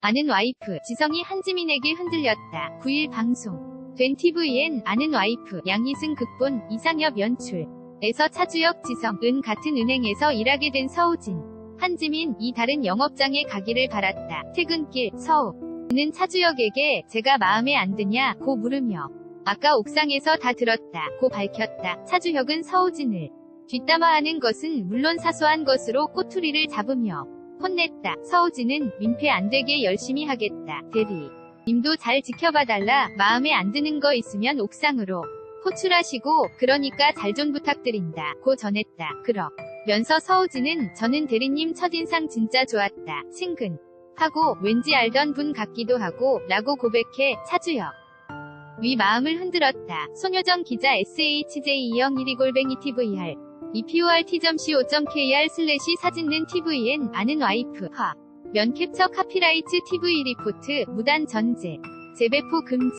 아는 와이프, 지성이 한지민에게 흔들렸다. 9일 방송. 된 TVN 아는 와이프, 양희승 극본, 이상엽 연출. 에서 차주혁, 지성, 은 같은 은행에서 일하게 된 서우진. 한지민, 이 다른 영업장에 가기를 바랐다. 퇴근길, 서우. 는 차주혁에게 제가 마음에 안 드냐, 고 물으며. 아까 옥상에서 다 들었다, 고 밝혔다. 차주혁은 서우진을 뒷담화하는 것은 물론 사소한 것으로 꼬투리를 잡으며 혼냈다. 서우진은 민폐 안 되게 열심히 하겠다. 대리. 님도 잘 지켜봐달라. 마음에 안 드는 거 있으면 옥상으로 호출하시고 그러니까 잘 좀 부탁드린다. 고 전했다. 그러면서 서우진은 저는 대리님 첫인상 진짜 좋았다. 친근. 하고 왠지 알던 분 같기도 하고 라고 고백해 차주혁. 위 마음을 흔들었다. 소녀정 기자 SHJ2012골뱅이 TVR eport.co.kr 슬래시 사진는 tvn 아는 와이프 화 면 캡처 카피라이트 TV 리포트 무단 전제 재배포 금지